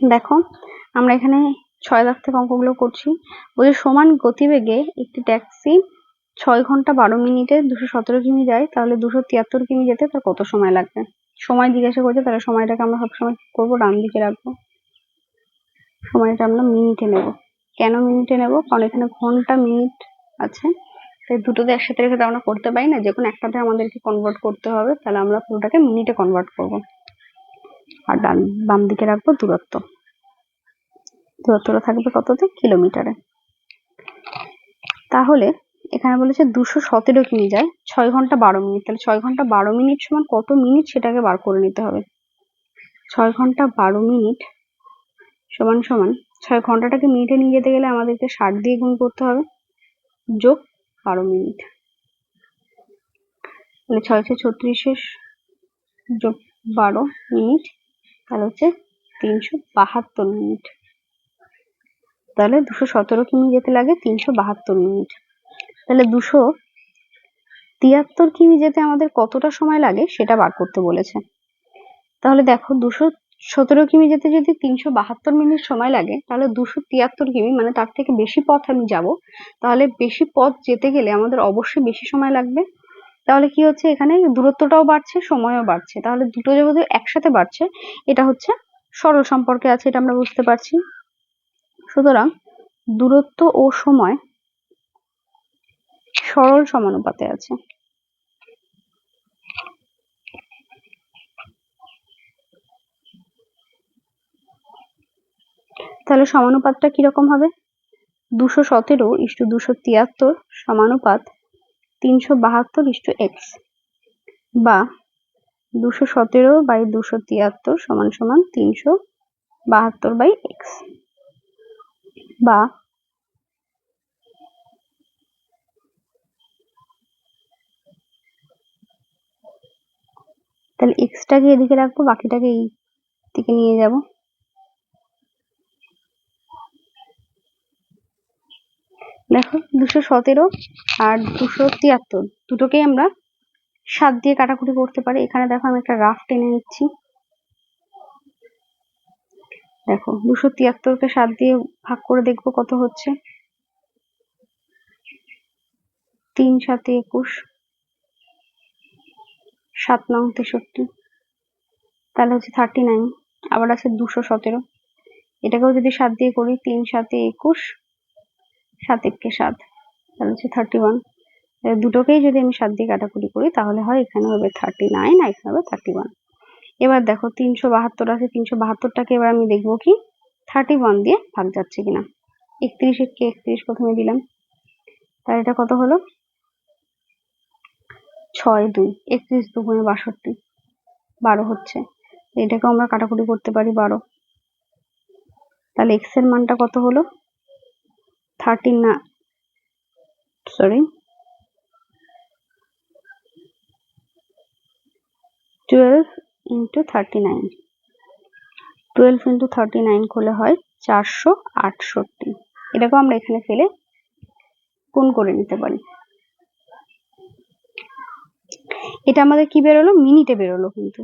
দেখো, আমরা এখানে ছয় দাগ থেকে অঙ্কগুলো করছি। বলছে সমান গতিবেগে একটি ট্যাক্সি ছয় ঘণ্টা বারো মিনিটে দুশো সতেরো কিমি যায়, তাহলে দুশো তিয়াত্তর কিমি যেতে তার কত সময় লাগবে? সময় জিজ্ঞাসা করছে, তাহলে সময়টাকে আমরা সবসময় কি করব, ডান দিকে রাখব। সময়টা আমরা মিনিটে নেব। কেন মিনিটে নেব? কারণ এখানে ঘণ্টা, মিনিট আছে। তাই দুটোতে একসাথে রেখে তো আমরা করতে পারি না। যে কোনো একটাতে আমাদেরকে কনভার্ট করতে হবে, তাহলে আমরা পুরোটাকে মিনিটে কনভার্ট করব। আর ডান, বাম দিকে রাখব দূরত্ব। দূরত্বটা থাকবে কততে কিলোমিটারে। তাহলে এখানে বলেছে দুশো সতেরো কিমি যায়, ছয় ঘণ্টা বারো মিনিট। তাহলে ছয় ঘণ্টা বারো মিনিট সমান কত মিনিট? সেটাকে বার করে নিতে হবে। ছয় ঘণ্টা বারো মিনিট সমান সমান ছয় ঘন্টাটাকে মিনিটে নিয়ে যেতে গেলে আমাদেরকে ষাট দিয়ে গুণ করতে হবে, যোগ বারো মিনিট। তাহলে ছয় ছয় ছত্রিশে যোগ বারো মিনিট তাহলে হচ্ছে তিনশো বাহাত্তর মিনিট। তাহলে দুশো সতেরো কিমি যেতে লাগে, তিনশো বাহাত্তর মিনিট। তাহলে দুশো তিয়াত্তর কিমি যেতে আমাদের কতটা সময় লাগে সেটা বার করতে বলেছে। তাহলে দেখো, দুশো সতেরো কিমি যেতে যদি তিনশো বাহাত্তর মিনিট সময় লাগে, তাহলে দুশো তিয়াত্তর কিমি মানে তার থেকে বেশি পথ আমি যাব। তাহলে বেশি পথ যেতে গেলে আমাদের অবশ্যই বেশি সময় লাগবে। তাহলে কি হচ্ছে এখানে? দূরত্বটাও বাড়ছে, সময়ও বাড়ছে। তাহলে দুটো যেহেতু একসাথে বাড়ছে, এটা হচ্ছে সরল সম্পর্কে আছে, এটা আমরা বুঝতে পারছি। সুতরাং দূরত্ব ও সময় সরল সমানুপাতে আছে। তাহলে সমানুপাতটা কীরকম হবে? দুশো সতেরো ইস্টু দুশো তিয়াত্তর সমানুপাত তিনশো বাহাত্তর ইস্টু এক্স বা দুশো সতেরো বাই দুশো তিয়াত্তর সমান সমান তিনশো বাহাত্তর বাই এক্স বা তাহলে এক্সটাকে এদিকে রাখব, বাকিটাকে এই দিকে নিয়ে যাব। দেখো, দুশো সতেরো আর দুশো তিয়াত্তর। দুটোকেই আমরা সাত দিয়ে কাটাকুটি করতে পারি। এখানে দেখো, আমি একটা রাফ টেনে নিচ্ছি। দেখো, দুশো তিয়াত্তরকে সাত দিয়ে ভাগ করে দেখব কত হচ্ছে। তিন সাতে একুশ, সাত নং তেষট্টি, তাহলে হচ্ছে থার্টি নাইন। আবার আছে দুশো সতেরো। এটাকেও যদি সাত দিয়ে করি, তিন সাতে একুশ সাত একে সাত, তাহলে হচ্ছে থার্টি ওয়ান দুটোকেই যদি আমি সাত দিয়ে কাটাকুটি করি, তাহলে হয় এখানে হবে থার্টি নাইন আর এখানে হবে থার্টি ওয়ান এবার দেখো তিনশো বাহাত্তর আছে, তিনশো বাহাত্তরটাকে এবার আমি দেখব কি থার্টি ওয়ান দিয়ে ভাগ যাচ্ছে কিনা। একত্রিশ কে একত্রিশ প্রথমে দিলাম। তাহলে এটা কত হলো? ছয় দুই, একত্রিশ দুগুণে বাষট্টি, বারো হচ্ছে। এটাকেও আমরা কাটাকুটি করতে পারি বারো। তাহলে এক্সের মানটা কত হলো? থার্টি না sorry twelve into thirty nine twelve into thirty nine করলে হয় চারশো আটষট্টি। এটাকেও আমরা এখানে ফেলে গুণ করে নিতে পারি। এটা আমাদের কি বেরোলো? মিনিটে বেরোলো কিন্তু।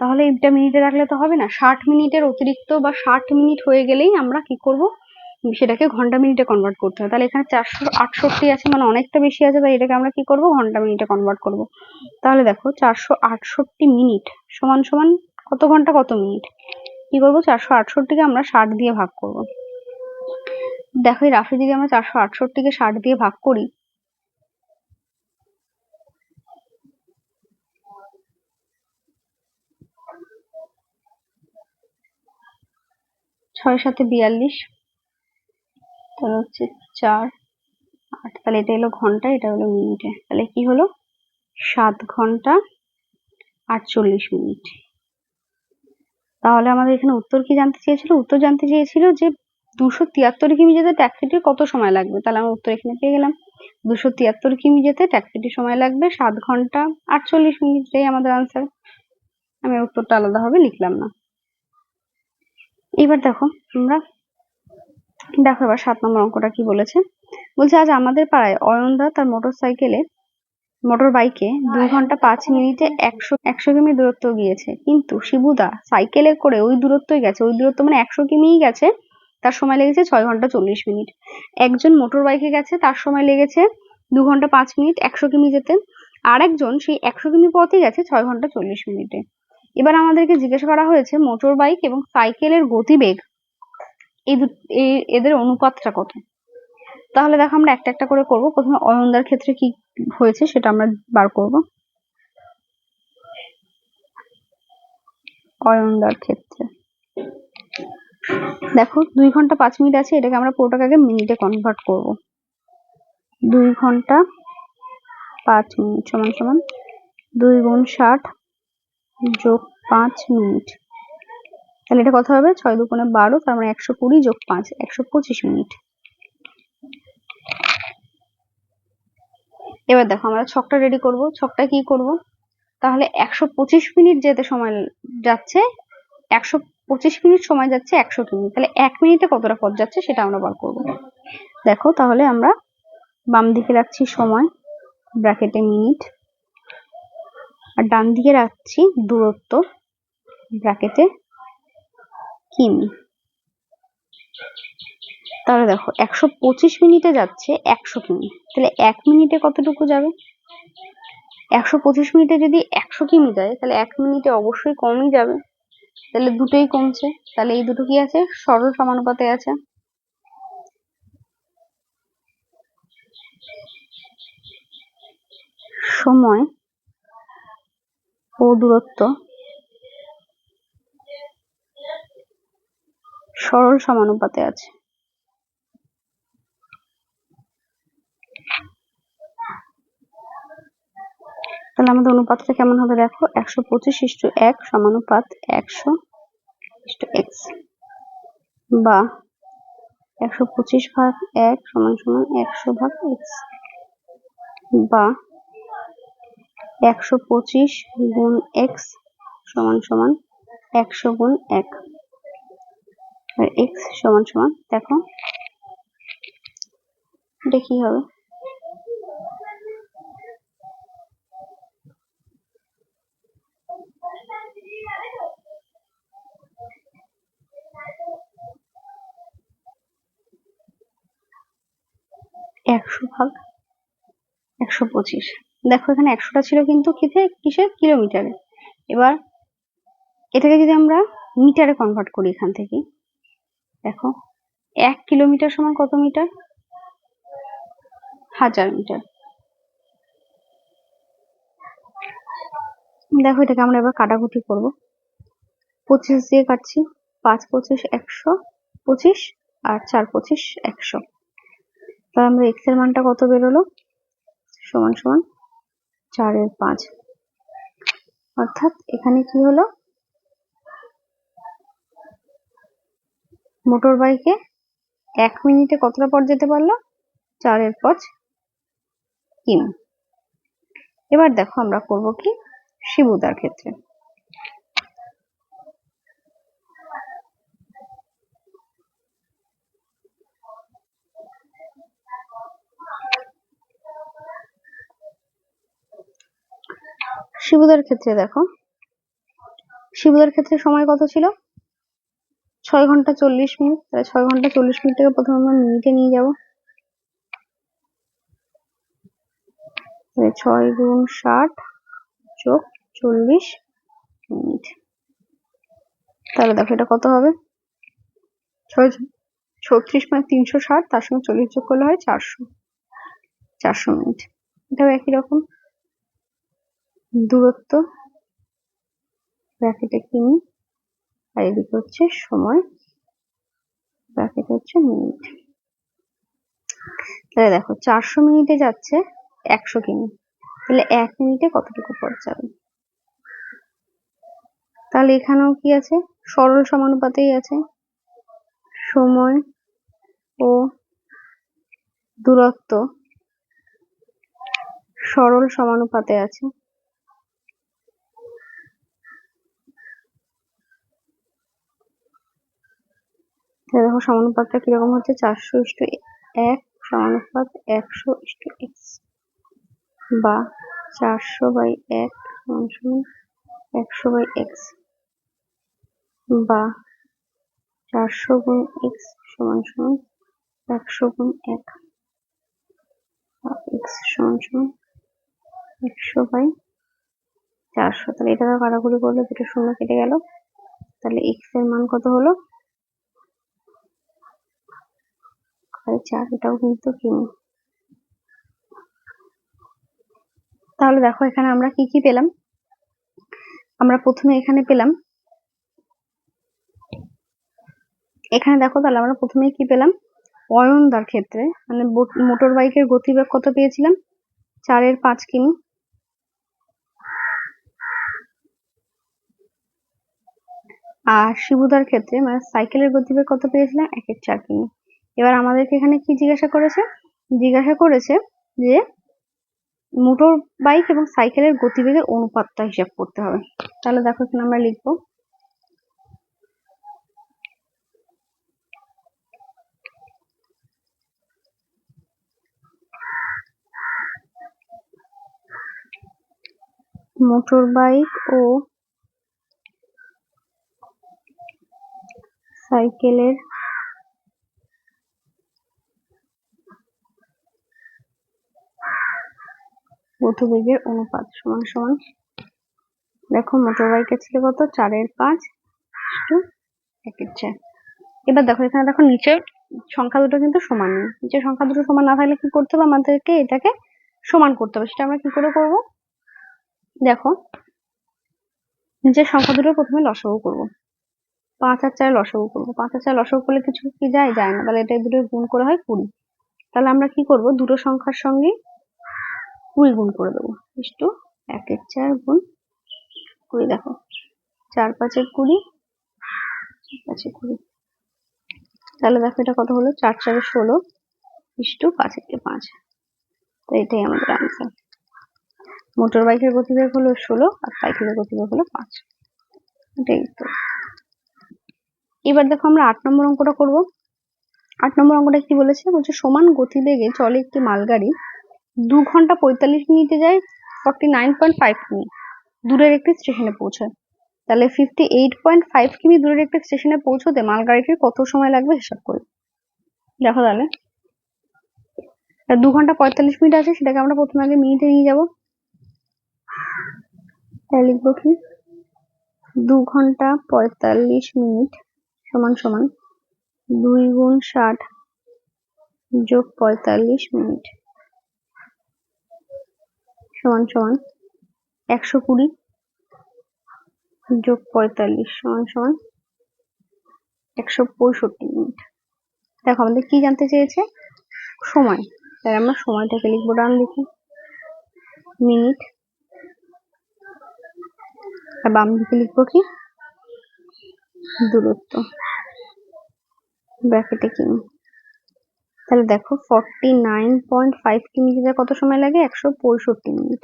তাহলে এটা মিনিটে রাখলে তো হবে না। ষাট মিনিটের অতিরিক্ত বা ষাট মিনিট হয়ে গেলেই আমরা কি করব? সেটাকে ঘণ্টা মিনিটে কনভার্ট করতে হবে তাহলে এখানে চারশো আটষট্টি আছে মানে অনেকটা বেশি আছে তাই এটাকে আমরা কি করব? ঘণ্টা মিনিটে কনভার্ট করব। তাহলে দেখো, চারশো আটষট্টি মিনিট সমান সমান কত ঘণ্টা, কত মিনিট? কি করব? চারশো আটষট্টিকে আমরা ষাট দিয়ে ভাগ করব। দেখো, এই রাফে যদি আমরা চারশো আটষট্টিকে ষাট দিয়ে ভাগ করি, ছয় সাথে বিয়াল্লিশ তাহলে হচ্ছে চার। আট, তাহলে এটা হলো ঘণ্টা, এটা হলো মিনিটে। তাহলে কি হলো? সাত ঘণ্টা আটচল্লিশ মিনিট। তাহলে আমাদের এখানে উত্তর কি জানতে চেয়েছিল? উত্তর জানতে চেয়েছিল যে দুশো তিয়াত্তর কিমি যেতে ট্যাক্সিটির কত সময় লাগবে? তাহলে আমরা উত্তর এখানে পেয়ে গেলাম। দুশো তিয়াত্তর কিমি যেতে ট্যাক্সিটির সময় লাগবে সাত ঘণ্টা আটচল্লিশ মিনিট। এটাই আমাদের আনসার আমি উত্তরটা আলাদাভাবে লিখলাম না। এবার দেখো, আমরা দেখো এবার সাত নম্বর অঙ্কটা কি বলেছে? বলছে আজ আমাদের পাড়ায় অয়নদা তার মোটর সাইকেলে মোটর বাইকে দুই ঘণ্টা পাঁচ মিনিটে একশো একশো কিমি দূরত্ব গিয়েছে। কিন্তু শিবুদা সাইকেলে করে ওই দূরত্বই গেছে। ওই দূরত্ব মানে একশো কিমিই গেছে। তার সময় লেগেছে ছয় ঘণ্টা চল্লিশ মিনিট। একজন মোটর বাইকে গেছে তার সময় লেগেছে দু ঘণ্টা পাঁচ মিনিট একশো কিমি যেতে। আর একজন সেই একশো কিমি পথে গেছে ছয় ঘণ্টা চল্লিশ মিনিটে। এবার আমাদেরকে জিজ্ঞাসা করা হয়েছে মোটর বাইক এবং সাইকেলের গতিবেগ এই এদের অনুপাতটা কত? তাহলে দেখো আমরা একটা একটা করে করব। প্রথমে অয়নদার ক্ষেত্রে কি হয়েছে সেটা আমরা বার করব। অয়নদার ক্ষেত্রে। দেখো, দুই ঘণ্টা পাঁচ মিনিট আছে, এটাকে আমরা পুরোটাকে মিনিটে কনভার্ট করব। দুই ঘণ্টা পাঁচ মিনিট সমান সমান দুই গুণ ষাট যোগ পাঁচ মিনিট। তাহলে এটা কত হবে ছয় দুগুণে বারো, তার মানে একশো কুড়ি যোগ পাঁচ, একশো পঁচিশ মিনিট। এবার দেখো, আমরা ছকটা রেডি করব। ছকটা কি করব? তাহলে একশো পঁচিশ মিনিট যেতে সময় যাচ্ছে, একশো পঁচিশ মিনিট সময় যাচ্ছে একশো কিমি তাহলে এক মিনিটে কতটা পথ যাচ্ছে সেটা আমরা বার করব। দেখো, তাহলে আমরা বাম দিকে রাখছি সময়, ব্র্যাকেটে মিনিট। আর ডান দিকে রাখছি দূরত্ব, ব্র্যাকেটে কিমি? তাহলে দেখো, একশো পঁচিশ মিনিটে যাচ্ছে একশো কিমি। তাহলে এক মিনিটে কতটুকু যাবে? একশো পঁচিশ মিনিটে যদি একশো কিমি যায়, তাহলে এক মিনিটে অবশ্যই কমই যাবে। তাহলে দুটোই কমছে। তাহলে এই দুটো কি আছে? সরল সমানুপাতে আছে। সময় ও দূরত্ব সরল সমানুপাতে আছে। তাহলে আমাদের অনুপাতটা কেমন হবে দেখো? একশো পঁচিশ ইস্টু এক সমানুপাত একশো ইস্টু এক্স বা একশো পঁচিশ ভাগ এক সমান সমান একশো ভাগ এক্স বা একশো পঁচিশ গুণ এক্স সমান সমান একশো গুণ এক। আর এক্স সমান সমান, দেখো। এটা কি হবে? একশো ভাগ একশো পঁচিশ। দেখো এখানে একশোটা ছিল কিন্তু কিসে? কিসের? কিলোমিটারে। এবার এটাকে যদি আমরা মিটারে কনভার্ট করি এখান থেকে দেখো, এক কিলোমিটার সমান কত মিটার? হাজার মিটার। দেখো, এটাকে আমরা এবার কাটাকুটি করব। পঁচিশ দিয়ে কাটছি, পাঁচ পঁচিশ একশো পঁচিশ আর চার পঁচিশ একশো। তাহলে আমরা এক্সের মানটা কত বেরোলো? সমান সমান চারের পাঁচ। অর্থাৎ এখানে কি হলো? মোটর বাইকে এক মিনিটে কতটা পথ যেতে পারল? চারের পাঁচ কিমি এবার দেখো আমরা করব কি? শিবুদার ক্ষেত্রে। শিবুদার ক্ষেত্রে দেখো। শিবুদার ক্ষেত্রে সময় কত ছিল? ছয় ঘণ্টা চল্লিশ মিনিট, তাহলে ছয় ঘণ্টা চল্লিশ মিনিট থেকে প্রথমে আমরা মিনিটে নিয়ে যাব। ছয় গুণ ষাট যোগ চল্লিশ মিনিট। তাহলে দেখো এটা কত হবে? ছয় ছত্রিশ মানে তিনশো ষাট, তার সঙ্গে চল্লিশ যোগ করলে হয় চারশো। চারশো মিনিট। এটাও একই রকম। দূরত্ব, ব্র্যাকেটে কিমি আর এদিকে হচ্ছে সময় ব্র্যাকেট হচ্ছে মিনিট তাহলে দেখো, চারশো মিনিটে যাচ্ছে একশো কিমি। তাহলে এক মিনিটে কতটুকু পথ যাবে? তাহলে এখানেও কি আছে? সরল সমানুপাতেই আছে। সময় ও দূরত্ব সরল সমানুপাতে আছে। দেখো সমানুপাতটা কীরকম হচ্ছে? চারশো ইস্টু এক সমানুপাত একশো ইস্টু এক্স বা চারশো বাই এক একশো বাই এক্স বা চারশো গুণ এক্স সমান সমান একশো গুণ এক এক্স সমান সমান একশো বাই চারশো। তাহলে এটা কাটাকুটি করলে দুটো শূন্য কেটে গেল। তাহলে এক্সের মান কত হলো? চার এটাও কিন্তু কিনি। তাহলে দেখো, এখানে আমরা কি কি পেলাম? আমরা প্রথমে এখানে পেলাম, এখানে দেখো তাহলে আমরা প্রথমে কি পেলাম? অয়নদার ক্ষেত্রে মানে মোটর বাইকের গতিবেগ কত পেয়েছিলাম? চারের পাঁচ কিমি। আর শিবুদার ক্ষেত্রে মানে সাইকেলের গতিবেগ কত পেয়েছিলাম? একের চার কিমি। এবার আমাদেরকে এখানে কি জিজ্ঞাসা করেছে? জিজ্ঞাসা করেছে যে মোটর বাইক এবং সাইকেলের গতিবেগের অনুপাতটা হিসাব করতে হবে। তাহলে দেখো এখানে আমরা লিখব। মোটর বাইক ও সাইকেলের গতিবেগের অনুপাত সমান সমান, দেখো মোটর বাইকের ছিল কত? চারের পাঁচ এবার দেখো এখানে দেখো নিচের সংখ্যা দুটো কিন্তু সমান নেই। নিচের সংখ্যা দুটো সমান না থাকলে কি করতে হবে? আমাদেরকে এটাকে সমান করতে হবে। সেটা আমরা কি করে করব? দেখো, নিচের সংখ্যা দুটো প্রথমে লসাগু করব। পাঁচ আর চার লসাগু করব। পাঁচ আর চার লসাগু করলে কিছু কি যায়? যায় না। তাহলে এটা দুটো গুণ করে হয় কুড়ি। তাহলে আমরা কি করব? দুটো সংখ্যার সঙ্গে কুড়ি গুণ করে দেবো। ইস্টু একের চার গুণ কুড়ি দেখো। চার পাঁচের কুড়ি পাঁচে কুড়ি। তাহলে দেখো এটা কত হলো? চার চারে ষোলো ইস্টু পাঁচ একে পাঁচ। তো এটাই আমাদের আনসার মোটর বাইকের গতিবেগ হলো ষোলো আর সাইকেলের গতিবেগ হলো পাঁচ। এটাই তো। এবার দেখো আমরা আট নম্বর অঙ্কটা করব। আট নম্বর অঙ্কটা কি বলেছে? বলছে সমান গতিবেগে চলে একটি মালগাড়ি দু ঘণ্টা পঁয়তাল্লিশ মিনিটে যায় ফর্টি নাইন পয়েন্ট ফাইভ কিমি। দূরের একটি স্টেশনে পৌঁছায়। তাহলে ফিফটি এইট পয়েন্ট ফাইভ কিমি দূরের একটি স্টেশনে পৌঁছতে মালগাড়িটির কত সময় লাগবে হিসাব করি। দেখো তাহলে। দু ঘণ্টা পঁয়তাল্লিশ মিনিট আছে, সেটাকে আমরা প্রথমে আগে মিনিটে নিয়ে যাব। তাই লিখব কি? দু ঘণ্টা পঁয়তাল্লিশ মিনিট সমান সমান দুই গুণ ষাট যোগ পঁয়তাল্লিশ মিনিট। সমান সমান একশো কুড়ি যোগ পঁয়তাল্লিশ সমান সমান একশো পঁয়ষট্টি মিনিট। দেখো, আমাদের কি জানতে চেয়েছে? সময়। তাই আমরা সময়টাকে লিখব ডান দিকে। মিনিট। আর বাম দিকে লিখব কি? দূরত্ব। ব্র্যাকেটে কিমি তাহলে দেখো ফর্টি নাইন পয়েন্ট ফাইভ কিমি যেতে কত সময় লাগে? একশো পঁয়ষট্টি মিনিট।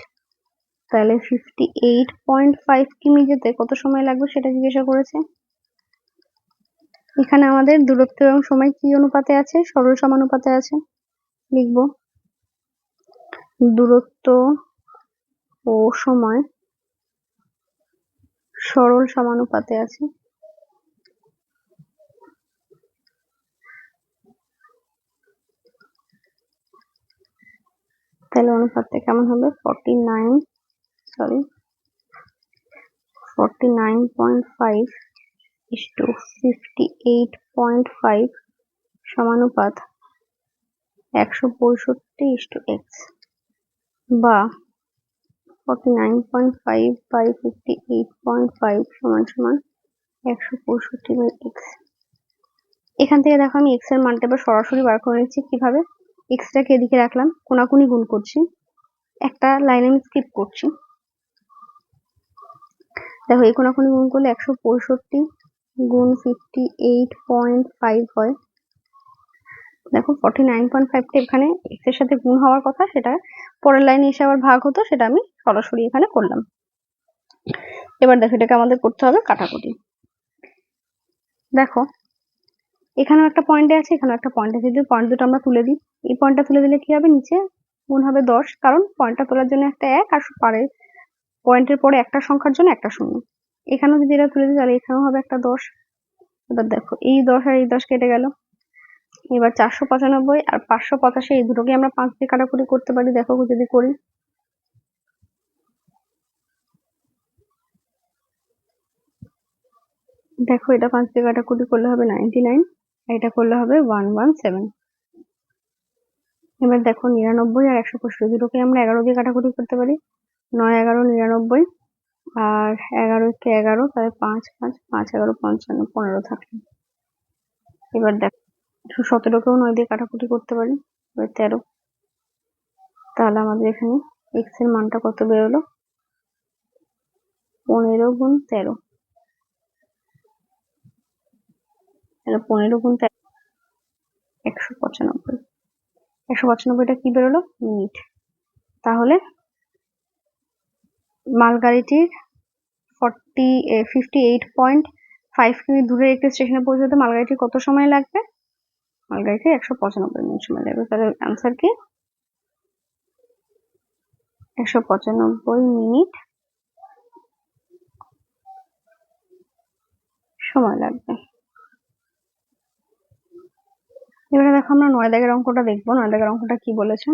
তাহলে ফিফটি এইট পয়েন্ট ফাইভ কিমি যেতে কত সময় লাগবে সেটা জিজ্ঞাসা করেছে। এখানে আমাদের দূরত্ব এবং সময় কি অনুপাতে আছে? সরল সমানুপাতে আছে। লিখব। দূরত্ব ও সময় সরল সমানুপাতে আছে। তাহলে অনুপাতটা কেমন হবে? Forty nine sorry forty nine point five is to fifty eight point five সমানুপাত একশো পঁয়ষট্টি ইস টু এক্স বা forty nine point five by fifty eight point five সমান সমান একশো পঁয়ষট্টি বাই এক্স এখান থেকে দেখো আমি এক্সের মানটা এবার সরাসরি বার করে নিচ্ছি কীভাবে? এক্সটাকে এদিকে রাখলাম, কোনাকুনি গুণ করছি। একটা লাইন আমি স্কিপ করছি। দেখো, এই কোনাকুনি গুণ করলে একশো পঁয়ষট্টি গুণ ফিফটি এইট পয়েন্ট ফাইভ হয়। দেখো ফর্টি নাইন পয়েন্ট ফাইভটা এখানে এক্সের সাথে গুণ হওয়ার কথা, সেটা পরের লাইনে এসে আবার ভাগ হতো, সেটা আমি সরাসরি এখানে করলাম। এবার দেখো, এটাকে আমাদের করতে হবে কাটাকুটি দেখো এখানেও একটা পয়েন্টে আছে, এখানেও একটা পয়েন্ট আছে। যদি পয়েন্ট দুটো আমরা তুলে দিই, এই পয়েন্টটা তুলে দিলে কি হবে? নিচে গুণ হবে দশ, কারণ পয়েন্টটা তোলার জন্য একটা এক আর পারে পয়েন্টের পরে একটা সংখ্যার জন্য একটা শূন্য। এখানেও যদি এটা তুলে দিই, তাহলে এখানেও হবে একটা দশ। এবার দেখো, এই দশ আর এই দশ কেটে গেল। এবার চারশো পঁচানব্বই আর পাঁচশো পঁচাশি, এই দুটোকে আমরা পাঁচ দিয়ে কাটাকুটি করতে পারি। দেখো, যদি করি। দেখো, এটা পাঁচ দিয়ে কাটাকুটি করলে হবে নাইনটি নাইন এটা করলে হবে ওয়ান ওয়ান সেভেন এবার দেখো নিরানব্বই আর একশো পঁয়ষট্টি দুটোকে আমরা এগারো দিয়ে কাটাকুটি করতে পারি। নয়, এগারো, নিরানব্বই আর এগারো কে এগারো, তাহলে পাঁচ পাঁচ পাঁচ, এগারো, পঞ্চান্ন, পনেরো থাকল এবার দেখো, একশো সতেরোকেও নয় দিয়ে কাটাকুটি করতে পারি, এবার তেরো। তাহলে আমাদের এখানে এক্সের মানটা কত বেরোলো? পনেরো গুণ তেরো তাহলে পনেরো গুণ তেরো একশো পঁচানব্বই। একশো পঁচানব্বইটা কি বেরোলো? মিনিট তাহলে মালগাড়িটির forty fifty eight point five কিমি দূরের একটি স্টেশনে পৌঁছাতে মালগাড়িটির কত সময় লাগবে? মালগাড়িটির একশো পঁচানব্বই মিনিট সময় লাগবে। তাহলে অ্যান্সার কি? একশো পঁচানব্বই মিনিট সময় লাগবে। এবারে দেখো আমরা নয় দাগের অঙ্কটা দেখব। নয় দাগের অঙ্কটা কি বলেছে?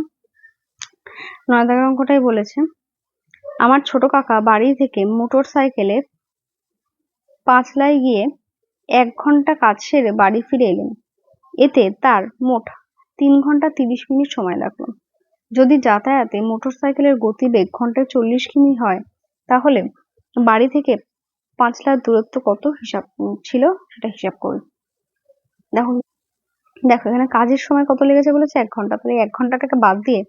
নয় দাগের অঙ্কটাই বলেছে, আমার ছোট কাকা বাড়ি থেকে মোটর সাইকেলে পাঁচলাই গিয়ে এক ঘণ্টা কাজ সেরে বাড়ি ফিরে এলেন। এতে তার মোট তিন ঘণ্টা তিরিশ মিনিট সময় লাগল। যদি যাতায়াতে মোটর সাইকেলের গতিবেগ ঘন্টায় চল্লিশ কিমি হয়, তাহলে বাড়ি থেকে পাঁচলার দূরত্ব কত হিসাব, ছিল সেটা হিসাব করুন দেখো দেখো, এখানে কাজের সময় কত লেগেছে বলেছে? এক ঘণ্টা। তাহলে এক ঘন্টাটাকে বাদ দিয়ে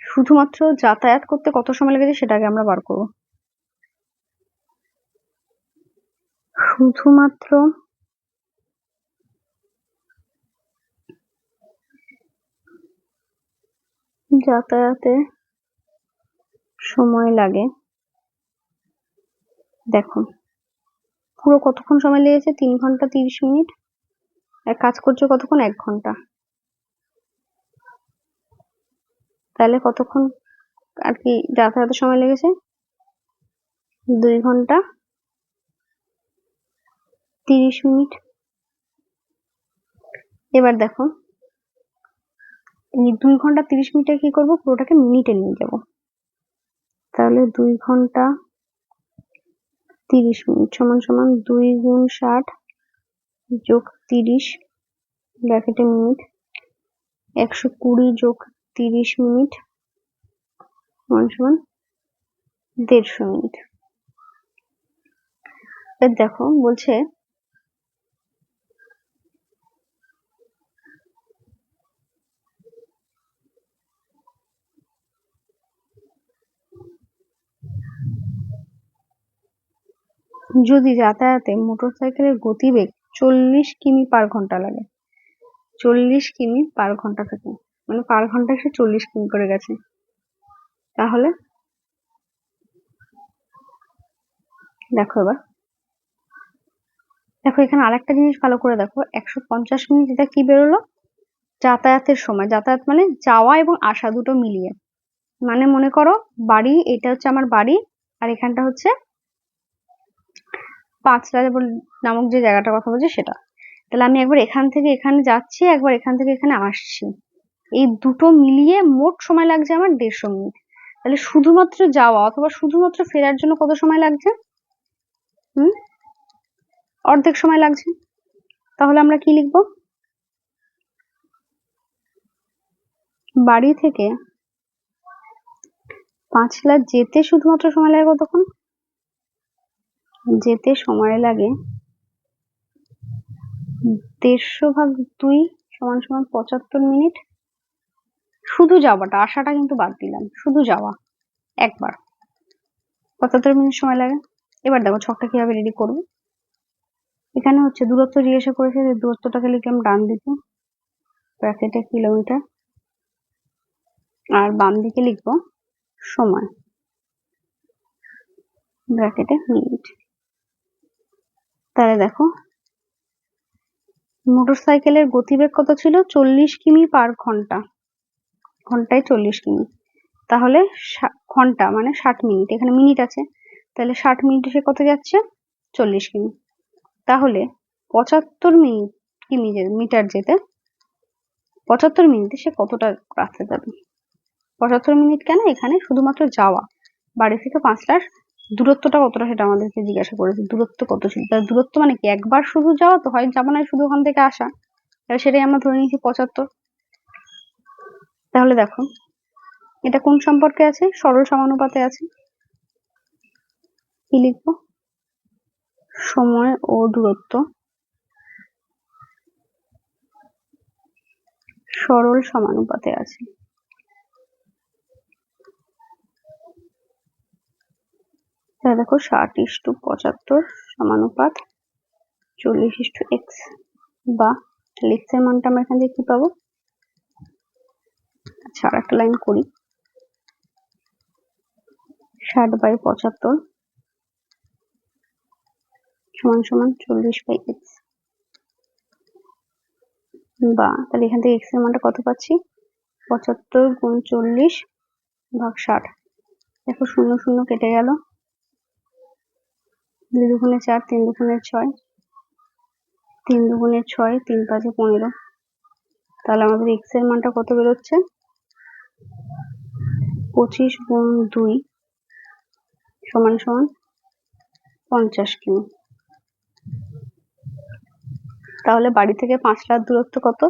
শুধুমাত্র যাতায়াত করতে কত সময় লেগেছে সেটাকে আমরা বার করব। শুধুমাত্র যাতায়াতে সময় লাগে। দেখো, পুরো কতক্ষণ সময় লেগেছে? তিন ঘণ্টা তিরিশ মিনিট। কাজ করছ কতক্ষণ? এক ঘণ্টা। তাহলে কতক্ষণ আর কি যাতায়াতের সময় লেগেছে? দুই ঘণ্টা। তিরিশ মিনিট। এবার দেখো দুই ঘণ্টা তিরিশ মিনিটে কি করব? পুরোটাকে মিনিটে নিয়ে যাব। তাহলে দুই ঘণ্টা তিরিশ মিনিট সমান সমান দুই গুণ ষাট যোগ তিরিশ ব্র্যাকেটে মিনিট একশো কুড়ি যোগ তিরিশ মিনিট সমান সমান দেড়শো মিনিট দেখো, বলছে, যদি যাতায়াতে মোটরসাইকেলের গতিবেগ চল্লিশ কিমি পার ঘণ্টা লাগে। চল্লিশ কিমি পার ঘণ্টা থাকে। মানে পার ঘন্টায় সে চল্লিশ কিমি করে গেছে। তাহলে দেখো এবার। দেখো এখানে আরেকটা জিনিস ভালো করে দেখো। একশো পঞ্চাশ মিনিট এটা কি বেরোলো? যাতায়াতের সময়। যাতায়াত মানে যাওয়া এবং আসা দুটো মিলিয়ে। মানে মনে করো বাড়ি, এটা হচ্ছে আমার বাড়ি, আর এখানটা হচ্ছে পাঁচটা নামক যে জায়গাটার কথা বলছি সেটা। তাহলে আমি একবার এখান থেকে এখানে যাচ্ছি, একবার এখান থেকে এখানে আসছি। এই দুটো মিলিয়ে মোট সময় লাগছে আমার দেড়শো মিনিট। তাহলে শুধুমাত্র যাওয়া অথবা শুধুমাত্র ফেরার জন্য কত সময় লাগছে? হুম? অর্ধেক সময় লাগছে। তাহলে আমরা কি লিখব? বাড়ি থেকে পাঁচলা যেতে শুধুমাত্র সময় লাগে কতক্ষণ? যেতে সময় লাগে। দেড়শো ভাগ দুই সমান সমান পঁচাত্তর মিনিট। শুধু যাওয়াটা, আসাটা কিন্তু বাদ দিলাম। শুধু যাওয়া, একবার। পঁচাত্তর মিনিট সময় লাগে। এবার দেখো ছকটা কীভাবে রেডি করব। এখানে হচ্ছে দূরত্ব জিজ্ঞাসা করেছে যে দূরত্বটাকে লিখলাম ডান দিকে ব্র্যাকেটে কিলোমিটার আর বাম দিকে লিখব সময়। ব্র্যাকেটে মিনিট তাহলে দেখো। মোটরসাইকেলের গতিবেগ কত ছিল? চল্লিশ কিমি পার ঘণ্টা। ঘন্টায় চল্লিশ কিমি। তাহলে ঘণ্টা মানে ষাট মিনিট। এখানে মিনিট আছে। তাহলে ষাট মিনিটে সে কত যাচ্ছে? চল্লিশ কিমি। তাহলে পঁচাত্তর মিনিট কিমি মিটার যেতে, পঁচাত্তর মিনিটে সে কতটা রাস্তা যাবে? পঁচাত্তর মিনিট কেন? এখানে শুধুমাত্র যাওয়া। বাড়ি থেকে পাঁচটার দূরত্বটা কতটা সেটা আমাদেরকে জিজ্ঞাসা করেছে। দূরত্ব কত ছিল? তার দূরত্ব মানে কি? একবার শুধু যাওয়া তো হয়, যাব না, শুধু ওখান থেকে আসা। তাহলে সেটাই আমরা ধরে নিয়েছি পঁচাত্তর। তাহলে দেখো, এটা কোন সম্পর্কে আছে? সরল সমানুপাতে আছে। কি লিখব? সময় ও দূরত্ব। সরল সমানুপাতে আছে। তাহলে দেখো, ষাট ইস্টু পঁচাত্তর সমানুপাত চল্লিশ ইস্টু এক্স। বা এক্সের মানটা আমরা এখান থেকে কি পাবো? আচ্ছা আর একটা লাইন করি। ষাট বাই পঁচাত্তর সমান সমান চল্লিশ বাই এক্স বা তাহলে এখান থেকে এক্সের মানটা কত পাচ্ছি? পঁচাত্তর গুণ চল্লিশ ভাগ ষাট। দেখো, শূন্য শূন্য কেটে গেল। দুই দুগুণে চার, তিন দুগুণে ছয়, তিন দুগুণে ছয়, তিন পাঁচে পনেরো। তাহলে আমাদের এক্সের মানটা কত বেরোচ্ছে? পঁচিশ গুণ দুই সমান সমান পঞ্চাশ কিমি। তাহলে বাড়ি থেকে পাঁচটার দূরত্ব কত?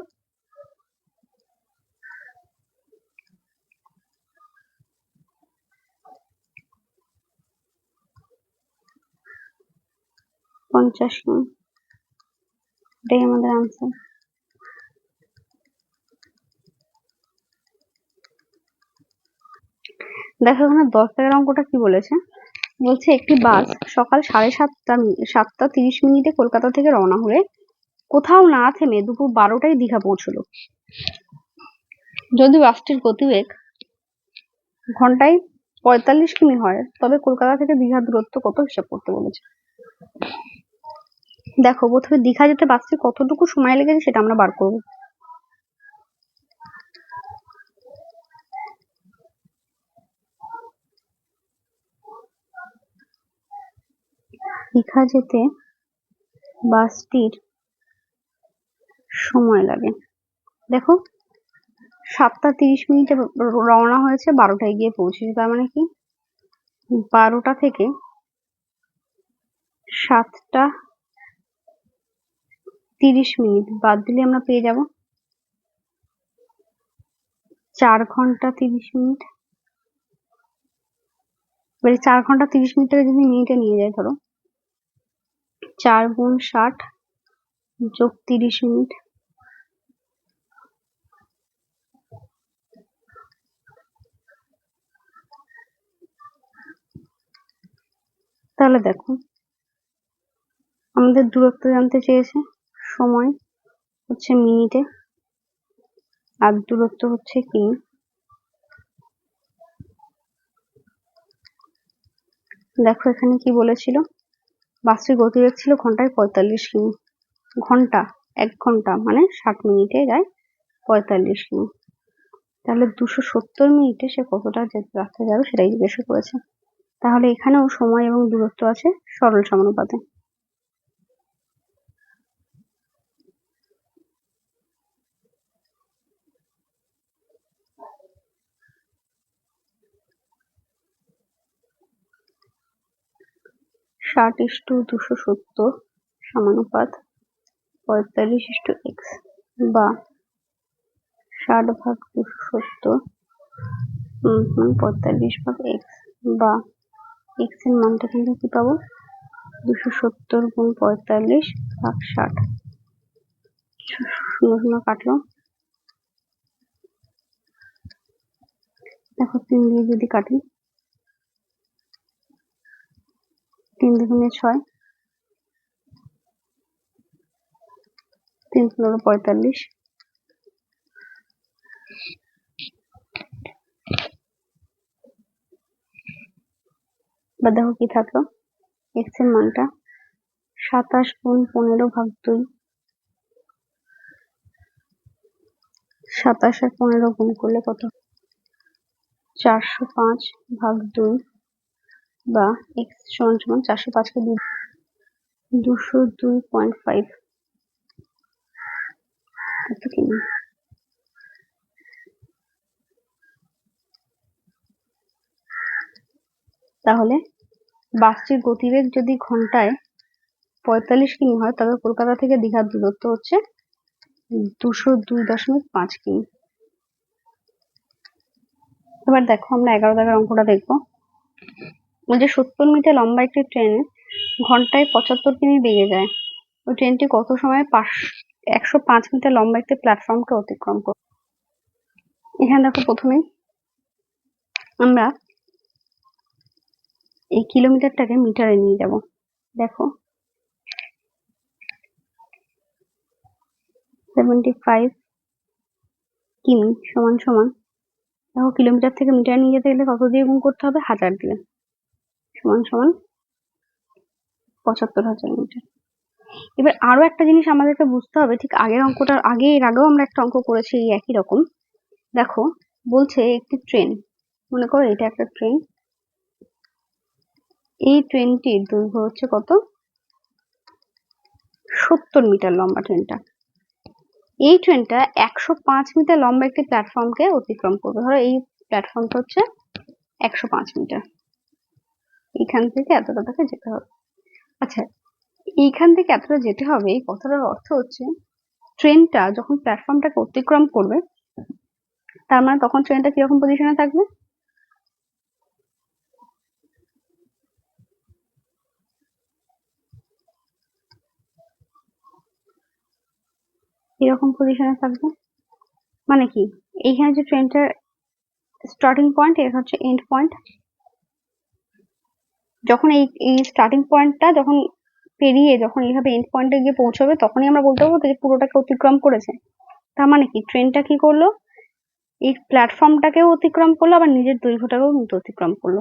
পঞ্চাশ কিমি এটাই আমাদের আনসার দেখো এখানে দশ টাকার অঙ্কটা কি বলেছে? বলছে, একটি বাস সকাল সাড়ে সাতটা সাতটা তিরিশ মিনিটে কলকাতা থেকে রওনা হয়ে কোথাও না থেমে দুপুর বারোটায় দীঘা পৌঁছলো। যদি বাসটির গতিবেগ ঘন্টায় পঁয়তাল্লিশ কিমি হয়, তবে কলকাতা থেকে দীঘার দূরত্ব কত হিসাব করতে বলেছে? দেখো, প্রথমে দীঘা যেতে বাসটি কতটুকু সময় লেগেছে সেটা আমরা বার করব। দীঘা যেতে বাসটির সময় লাগে। দেখো, সাতটা তিরিশ মিনিটে রওনা হয়েছে, বারোটায় গিয়ে পৌঁছেছে। তার মানে কি? বারোটা থেকে সাতটা তিরিশ মিনিট, বাদ দিলে আমরা পেয়ে যাব। চার ঘণ্টা তিরিশ মিনিট। এবারে চার ঘণ্টা তিরিশ মিনিট মিনিটটাকে যদি মিনিটে নিয়ে যায়, ধরো। চার গুণ ষাট যোগ তিরিশ মিনিট। তাহলে দেখো, আমাদের দূরত্ব জানতে চেয়েছে। সময় হচ্ছে মিনিটে। আর দূরত্ব হচ্ছে কিমি দেখো এখানে কি বলেছিল? বাসটির গতিবেগ ছিল ঘন্টায় পঁয়তাল্লিশ কিমি ঘণ্টা, এক ঘণ্টা মানে ষাট মিনিটে যায় পঁয়তাল্লিশ কিমি তাহলে দুশো সত্তর মিনিটে সে কতটা রাস্তা যাবে সেটাই জিজ্ঞাসা করেছে। তাহলে এখানেও সময় এবং দূরত্ব আছে সরল সমানুপাতে। ষাট ইস্টু দুশো সত্তর সমানুপাত পঁয়তাল্লিশ ইস্টু এক্স বা ষাট ভাগ দুশো সত্তর পঁয়তাল্লিশ ভাগ এক্স বা এক্সের মানটা কিন্তু কি পাবো? দুশো সত্তর গুণ পঁয়তাল্লিশ ভাগ ষাট। শূন্য শূন্য কাটলো। দেখো তিন দিয়ে যদি কাটি তিন দুগুণে ছয়। তিন পনেরো পঁয়তাল্লিশ। বা দেখো কি থাকল। এক্সের মানটা সাতাশ গুণ পনেরো ভাগ দুই। সাতাশ আর পনেরো গুণ করলে কত? চারশো পাঁচ ভাগ দুই। বা এক্স সমান সমান চারশো পাঁচকে দুশো দুই পয়েন্ট ফাইভ। এত কিনা তাহলে বাসটির গতিবেগ যদি ঘন্টায় পঁয়তাল্লিশ কিমি হয়, তবে কলকাতা থেকে দীঘার দূরত্ব হচ্ছে দুশো দুই দশমিক পাঁচ কিমি। এবার দেখো আমরা এগারো দাগের অঙ্কটা দেখব। যে সত্তর মিটার লম্বা একটি ট্রেন ঘন্টায় পঁচাত্তর কিমি বেগে যায়। ওই ট্রেনটি কত সময় পাঁচ, একশো পাঁচ মিটার লম্বা একটি প্ল্যাটফর্মকে অতিক্রম করে। এখানে দেখো প্রথমেই আমরা এই কিলোমিটারটাকে মিটারে নিয়ে যাব। দেখো। সেভেন্টি ফাইভ কিমি সমান সমান। দেখো কিলোমিটার থেকে মিটার নিয়ে যেতে গেলে কত দিয়ে গুণ করতে হবে? হাজার দিয়ে। সমান সমান পঁচাত্তর হাজার মিটার। এবার আরও একটা জিনিস আমাদেরকে বুঝতে হবে, ঠিক আগের অঙ্কটার আগে এর আগেও আমরা একটা অঙ্ক করেছি এই একই রকম। দেখো, বলছে একটি ট্রেন মনে করো এটা একটা ট্রেন এই ট্রেনটির দৈর্ঘ্য হচ্ছে কত? সত্তর মিটার লম্বা ট্রেনটা এই ট্রেনটা একশো পাঁচ মিটার লম্বা একটি প্ল্যাটফর্মকে অতিক্রম করবে। ধরো এই প্ল্যাটফর্মটা হচ্ছে একশো পাঁচ মিটার। এইখান থেকে এতটা তাকে যেতে হবে। আচ্ছা এইখান থেকে এতটা যেতে হবে, এই কথাটার অর্থ হচ্ছে, ট্রেনটা যখন প্ল্যাটফর্মটাকে অতিক্রম করবে, তার মানে তখন ট্রেনটা কীরকম পজিশনে থাকবে? এরকম পজিশনে থাকবে? মানে কি? এইখানে যে ট্রেনটার স্টার্টিং পয়েন্ট এর হচ্ছে এন্ড পয়েন্ট যখন এই এই স্টার্টিং পয়েন্টটা যখন পেরিয়ে যখন এইভাবে এন্ড পয়েন্টে গিয়ে পৌঁছবে, তখনই আমরা বলতে পারব যে পুরোটাকে অতিক্রম করেছে। তার মানে কি? ট্রেনটা কি করল? এই প্ল্যাটফর্মটাকেও অতিক্রম করল, আবার নিজের দৈর্ঘ্যটাকেও কিন্তু অতিক্রম করল।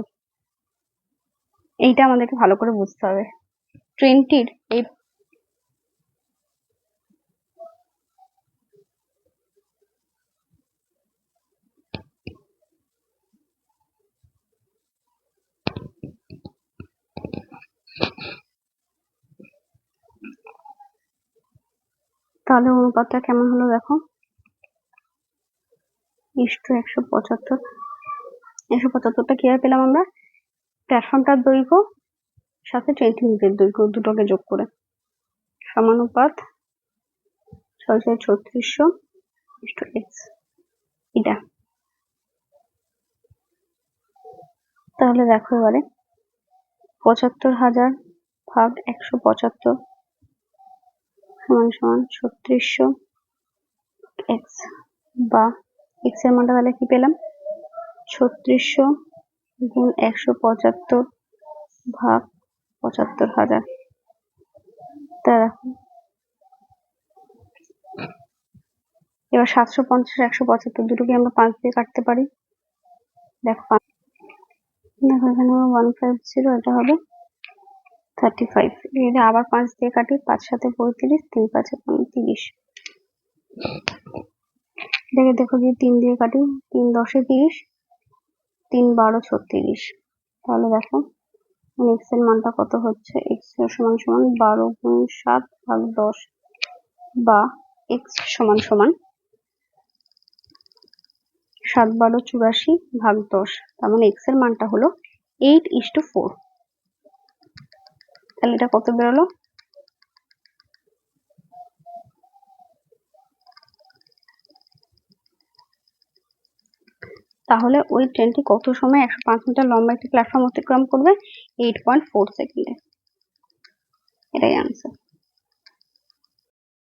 এইটা আমাদেরকে ভালো করে বুঝতে হবে। ট্রেনটির এই তাহলে অনুপাতটা কেমন হলো দেখো? ইস্টু একশো পঁচাত্তর। একশো পঁচাত্তরটা কীভাবে পেলাম আমরা? প্ল্যাটফর্মটার দৈর্ঘ্য, সাথে টোয়েন্টি মিনিটের দৈর্ঘ্য দুটোকে যোগ করে। সমানুপাত, ছয় ছয় ছত্রিশশো ইস্টু এক্স এটা। তাহলে দেখো এবারে। পঁচাত্তর হাজার ভাগ একশো পঁচাত্তর। সমান সমান ছত্রিশশো এক্স বা এক্সের মানটা তাহলে কি পেলাম? ছত্রিশশো গুণ একশো পঁচাত্তর ভাগ পঁচাত্তর হাজার। তা দেখো। এবার সাতশো পঞ্চাশ, একশো পঁচাত্তর দুটোকে আমরা পাঁচ দিয়ে কাটতে পারি। দেখো দেখো, এখানে ওয়ান ফাইভ জিরো, এটা হবে থার্টি ফাইভ এটা আবার পাঁচ দিয়ে কাটি, পাঁচ সাথে পঁয়ত্রিশ, তিন পাঁচে তিরিশ। দেখে দেখো যে তিন দিয়ে কাটি, তিন দশে তিরিশ, তিন বারো ছত্রিশ। তাহলে দেখো এক্সের মানটা কত হচ্ছে? এক্স সমান সমান বারো গুণ সাত ভাগ দশ বা এক্স সমান সমান সাত বারো চুরাশি ভাগ দশ। তার মানে এক্সের মানটা হলো এইট ইস টু ফোর তাহলে এটা কত বেরোলো? তাহলে ওই ট্রেনটি কত সময় একশো পাঁচ মিটার লম্বা একটি প্ল্যাটফর্ম অতিক্রম করবে? এইট পয়েন্ট ফোর সেকেন্ডে এটাই আনসার